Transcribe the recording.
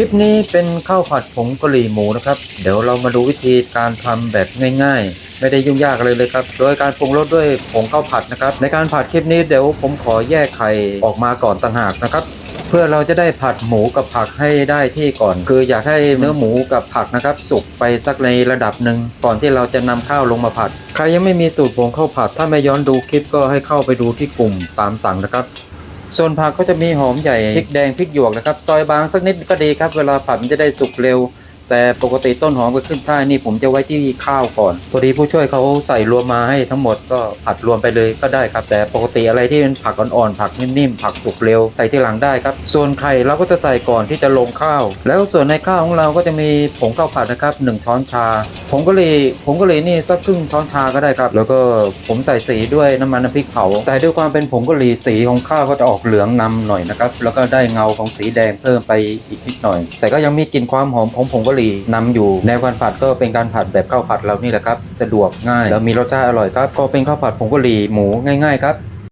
ลิปนี้เป็นข้าวผัดผงกะหรี่หมูนะครับ เดี๋ยวเรามาดูวิธีการทำแบบง่ายๆ ไม่ได้ยุ่งยากอะไรเลยครับ โดยการปรุงรสด้วยผงข้าวผัดนะครับ ในการผัดคลิปนี้เดี๋ยวผมขอแยกไข่ออกมาก่อนต่างหากนะครับ เพื่อเราจะได้ผัดหมูกับผักให้ได้ที่ก่อน คืออยากให้เนื้อหมูกับผักนะครับ สุกไปสักในระดับหนึ่งก่อนที่เราจะนำข้าวลงมาผัด ใครยังไม่มีสูตรผงข้าวผัด ถ้าไม่ย้อนดูคลิปก็ให้เข้าไปดูที่กลุ่มตามสั่งนะครับ ส่วนผักก็จะมีหอมใหญ่พริกแดงพริกหยวกนะครับ ซอยบางสักนิดก็ดีครับ เวลาผัดมันจะได้สุกเร็ว แต่ปกติต้นหอมกับขึ้นช่ายนี่ผมจะไว้ที่ข้าวก่อนพอดีผู้ช่วยเขาใส่รวมมาให้ทั้งหมดก็ผัดรวมไปเลยก็ได้ครับ แต่ปกติอะไรที่เป็นผักอ่อนๆผักนิ่มๆผักสุกเร็วใส่ที่หลังได้ครับ ส่วนไข่เราก็จะใส่ก่อนที่จะลงข้าว แล้วส่วนในข้าวของเราก็จะมีผงข้าวผัดนะครับหนึ่งช้อนชาผงกะหรี่ผงกะหรี่นี่สักครึ่งช้อนชาก็ได้ครับ แล้วก็ผมใส่สีด้วยน้ำมันน้ำพริกเผาแต่ด้วยความเป็นผงกะหรี่สีของข้าวก็จะออกเหลืองนำหน่อยนะครับแล้วก็ได้เงาของสีแดงเพิ่มไปอีกนิดหน่อย แต่ก็ยังมีกลิ่นความหอมของผงกะหรี่นำอยู่แนวการผัดก็เป็นการผัดแบบข้าวผัดเรานี่แหละครับ สะดวกง่ายแล้วมีรสชาติอร่อยครับ ก็เป็นข้าวผัดผงกะหรี่หมูง่ายๆครับ